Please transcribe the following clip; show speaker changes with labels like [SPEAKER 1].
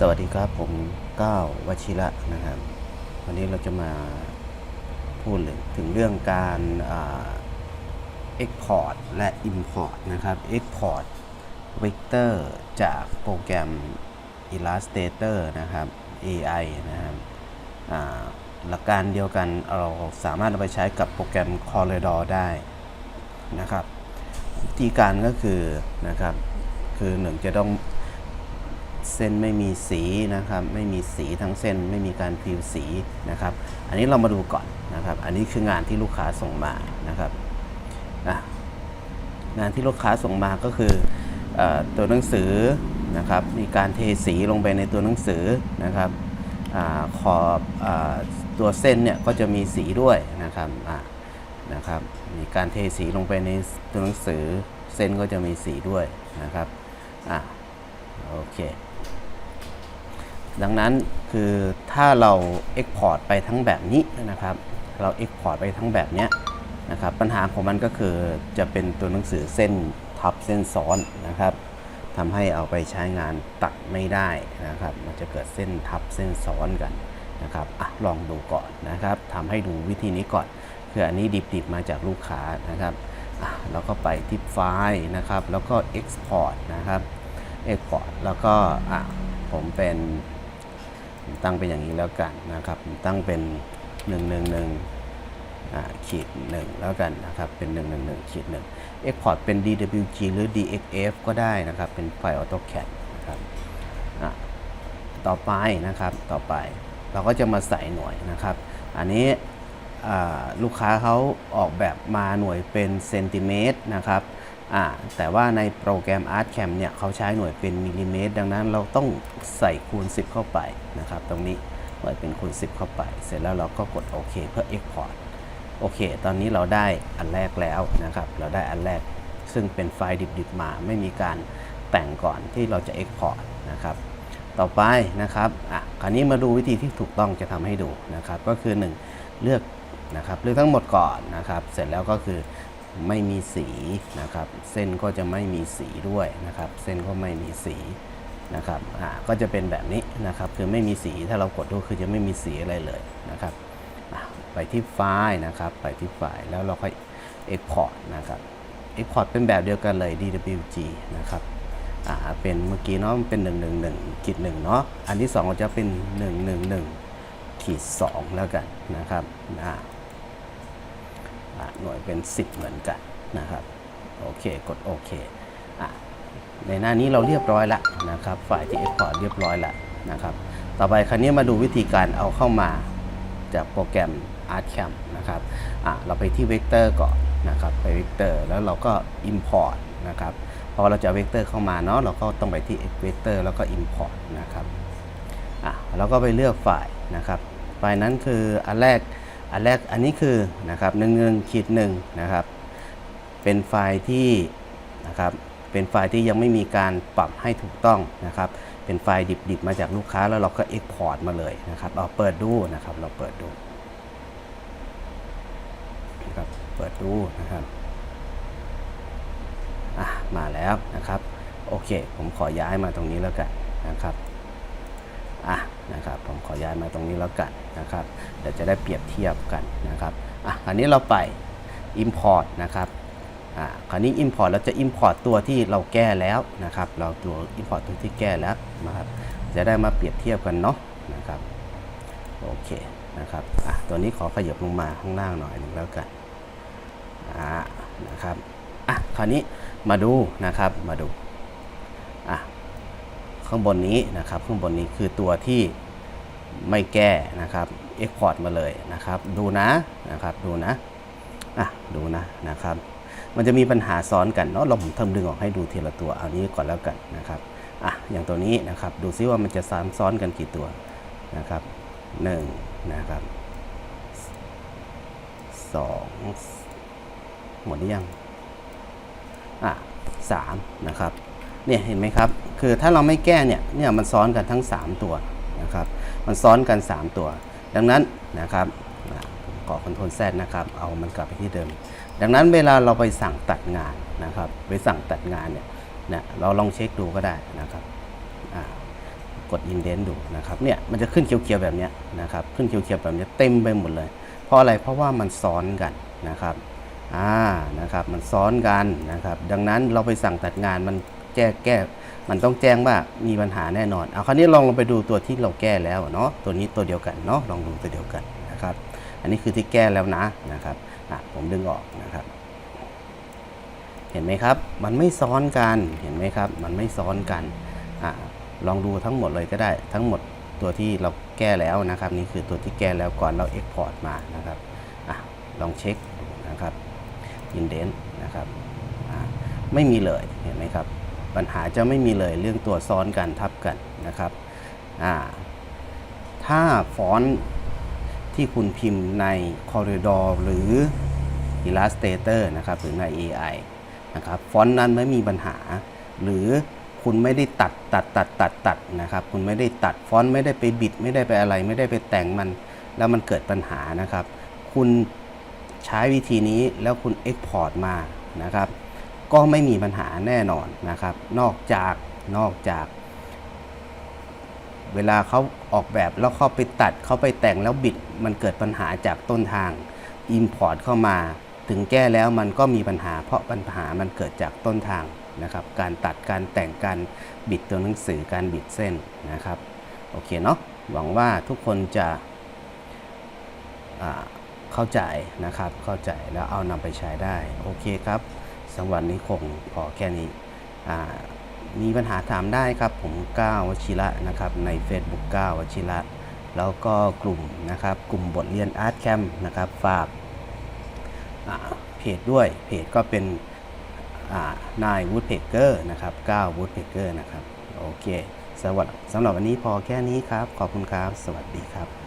[SPEAKER 1] สวัสดีครับผมก้าววชิระนะครับ วันนี้เราจะมาพูดถึงเรื่องการเอ่า Export และ Import นะครับ Export Vector จากโปรแกรม Illustrator นะครับ AI นะครับหลักการเดียวกันเราสามารถเอาไปใช้กับโปรแกรม Corridor ได้นะครับวิธีการก็คือนะครับคือหนึ่งจะต้อง เส้นไม่มีสีนะครับ ไม่มีสีทั้งเส้น ไม่มีการพิมพ์สีนะครับ อันนี้เรามาดูก่อนนะครับ อันนี้คืองานที่ลูกค้าส่งมานะครับงานที่ลูกค้าส่งมาก็คืออตัวหนังสือนะครับ มีการเทสีลงไปในตัวหนังสือนะครับอขอบอตัวเส้นเนี่ยก็จะมีสีด้วยนะครับนะครับ มีการเทสีลงไปในตัวหนังสือเส้นก็จะมีสีด้วยนะครับอะโอเค ดังนั้นคือถ้าเรา Export ไปทั้งแบบนี้นะครับ เรา Export ไปทั้งแบบเนี้ยนะครับ ปัญหาของมันก็คือจะเป็นตัวหนังสือเส้นทับเส้นซ้อนนะครับทำให้เอาไปใช้งานตัดไม่ได้นะครับ มันจะเกิดเส้นทับเส้นซ้อนกันนะครับอะลองดูก่อนนะครับทำให้ดูวิธีนี้ก่อน คืออันนี้ดิบๆมาจากลูกค้านะครับอะเราก็ไปที่ไฟล์นะครับ แล้วก็ Export นะครับ Export แล้วก็อะผมเป็น ตั้งเป็นอย่างนี้แล้วกันนะครับตั้งเป็น111อ่าขีด1แล้วกันนะครับเป็น 111ขีด1 Export เป็น DWG หรือ DXF ก็ได้นะครับ เป็นไฟล์ AutoCAD นะครับต่อไปนะครับต่อไปเราก็จะมาใส่หน่วยนะครับ อันนี้ลูกค้าเขาออกแบบมาหน่วยเป็นเซนติเมตรนะครับ แต่ว่าในโปรแกรม ArtCam เนี่ยเขาใช้หน่วยเป็นมิลลิเมตร ดังนั้นเราต้องใส่คูณ 10 เข้าไปนะครับ ตรงนี้หน่วยเป็นคูณ 10 เข้าไป เสร็จแล้วเราก็กดโอเคเพื่อ Export โอเค ตอนนี้เราได้อันแรกแล้วนะครับ เราได้อันแรก ซึ่งเป็นไฟล์ดิบๆมา ไม่มีการแต่งก่อนที่เราจะ Export นะครับ ต่อไปนะครับ อะ คราวนี้มาดูวิธีที่ถูกต้องจะทำให้ดูนะครับ ก็คือ 1 เลือกนะครับ เลือกทั้งหมดก่อนนะครับ เสร็จแล้วก็คือ ไม่มีสีนะครับ เส้นก็จะไม่มีสีด้วยนะครับ เส้นก็ไม่มีสีนะครับอ่าก็จะเป็นแบบนี้นะครับ คือไม่มีสีถ้าเรากดดูคือจะไม่มีสีอะไรเลยนะครับ ไปที่ไฟล์นะครับ ไปที่ไฟล์แล้วเราค่อย Export นะครับ Export เป็นแบบเดียวกันเลย DWG นะครับอ่าเป็นเมื่อกี้เนาะมันเป็น 111ขีด1เนาะอันที่2เราจะเป็น 111ขีด2แล้วกันนะครับอ่า หน่วยเป็น 10 เหมือนกันนะครับโอเคกดโอเคอะในหน้านี้เราเรียบร้อยล้วนะครับฝ่ายที่ Export เรียบร้อยล้วนะครับต่อไปครั้นี้มาดูวิธีการเอาเข้ามาจากโปรแกรม ArtCam นะครับอะเราไปที่ Vector ก่อนนะครับไป Vector แล้วเราก็ Import นะครับพอเราจะเวกเตอร์เข้ามาเนาะเราก็ต้องไปที่เวกเตอร์แล้วก็ Import นะครับอะเราก็ไปเลือกไฟล์นะครับไฟล์นั้นคืออันแรก อันแรกอันนี้คือนะครับหนึ่งหนึ่งขีดหนึ่งนะครับ เป็นไฟล์ที่นะครับเป็นไฟล์ที่ยังไม่มีการปรับให้ถูกต้องนะครับ เป็นไฟล์ดิบๆมาจากลูกค้าแล้วเราก็ Export มาเลยนะครับเราเปิดดูนะครับเราเปิดดูนะครับเปิดดูนะครับอะมาแล้วนะครับโอเค ผมขอย้ายมาตรงนี้แล้วกันนะครับอะนะครับผมขอ ย้ายมาตรงนี้แล้วกันนะครับเดี๋ยวจะได้เปรียบเทียบกันนะครับอะคราวนี้เราไป Import นะครับอะคราวนี้ Import เราจะ Import ตัวที่เราแก้แล้วนะครับเราตัว Import ตัวที่แก้แล้วนะครับจะได้มาเปรียบเทียบกันเนาะนะครับโอเคนะครับอะตัวนี้ขอขยับลงมาข้างล่างหน่อยนึงแล้วกันอ่านะครับอะคราวนี้มาดูนะครับมาดูอะข้างบนนี้นะครับข้างบนนี้คือตัวที่ ไม่แก้นะครับ Export มาเลยนะครับดูนะนะครับดูนะอะดูนะนะครับมันจะมีปัญหาซ้อนกันเนาะเราผมทำดึงออกให้ดูทีละตัวเอานี้ก่อนแล้วกันนะครับอะอย่างตัวนี้นะครับดูซิว่ามันจะซ้ำซ้อนกันกี่ตัวนะครับหนึ่งนะครับสองหมดหรือยังอะสามนะครับเนี่ยเห็นไหมครับ คือถ้าเราไม่แก้เนี่ยเนี่ยมันซ้อนกันทั้ง 3 ตัว นะครับมันซ้อนกัน 3 ตัว ดังนั้นนะครับอะผมขอคอนโทรลแซนะครับเอามันกลับไปที่เดิม ดังนั้นเวลาเราไปสั่งตัดงานนะครับไปสั่งตัดงานเนี่ยนะเราลองเช็คดูก็ได้นะครับกด indent ดูนะครับเนี่ยมันจะขึ้นเขียวๆแบบนี้นะครับขึ้นเขียวๆแบบนี้เต็มไปหมดเลย เพราะอะไรเพราะว่ามันซ้อนกันนะครับอ่านะครับมันซ้อนกันนะครับดังนั้นเราไปสั่งตัดงานมัน แก้แก้ มันต้องแจ้งว่ามีปัญหาแน่นอน เอาคราวนี้ลองลงไปดูตัวที่เราแก้แล้วเนาะ ตัวนี้ตัวเดียวกันเนาะ ลองดูตัวเดียวกันนะครับ อันนี้คือที่แก้แล้วนะนะครับผมดึงออกนะครับ เห็นไหมครับ มันไม่ซ้อนกัน เห็นไหมครับ มันไม่ซ้อนกันอลองดูทั้งหมดเลยก็ได้ ทั้งหมดตัวที่เราแก้แล้วนะครับ นี่คือตัวที่แก้แล้วก่อนเรา Export มานะครับอลองเช็คนะครับ Indent นะครับไม่มีเลยเห็นไหมครับ ปัญหาจะไม่มีเลยเรื่องตัวซ้อนกันทับกันนะครับถ้าฟอนต์ที่คุณพิมพ์ใน Corridor หรือ Illustrator นะครับหรือใน AI นะครับฟอนต์นั้นไม่มีปัญหา หรือคุณไม่ได้ตัดตัดตัดตัดตัดนะครับคุณไม่ได้ตัดฟอนต์ไม่ได้ไปบิด ไม่ได้ไปอะไร ไม่ได้ไปแต่งมัน แล้วมันเกิดปัญหานะครับ คุณใช้วิธีนี้แล้วคุณ Export มานะครับ ก็ไม่มีปัญหาแน่นอนนะครับ นอกจากนอกจาก เวลาเขาออกแบบแล้วเขาไปตัดเขาไปแต่งแล้วบิดมันเกิดปัญหาจากต้นทาง Import เข้ามา ถึงแก้แล้วมันก็มีปัญหา เพราะปัญหามันเกิดจากต้นทางนะครับ การตัดการแต่งการบิดตัวหนังสือการบิดเส้นนะครับ โอเคเนาะหวังว่าทุกคนจะเข้าใจนะครับ เข้าใจแล้วเอานำไปใช้ได้ โอเคครับ สำหรับนี้คงพอแค่นี้อ่ามีปัญหาถามได้ครับผมก้าววชิระนะครับใน Facebook ก้าววชิระแล้วก็กลุ่มนะครับกลุ่มบทเรียน Art Camp นะครับฝากอ่าเพจด้วยเพจก็เป็นนายวูดเพเกอร์นะครับก้าววูดเพเกอร์นะครับโอเคสำหรับสำหรับวันนี้พอแค่นี้ครับ ขอบคุณครับ สวัสดีครับ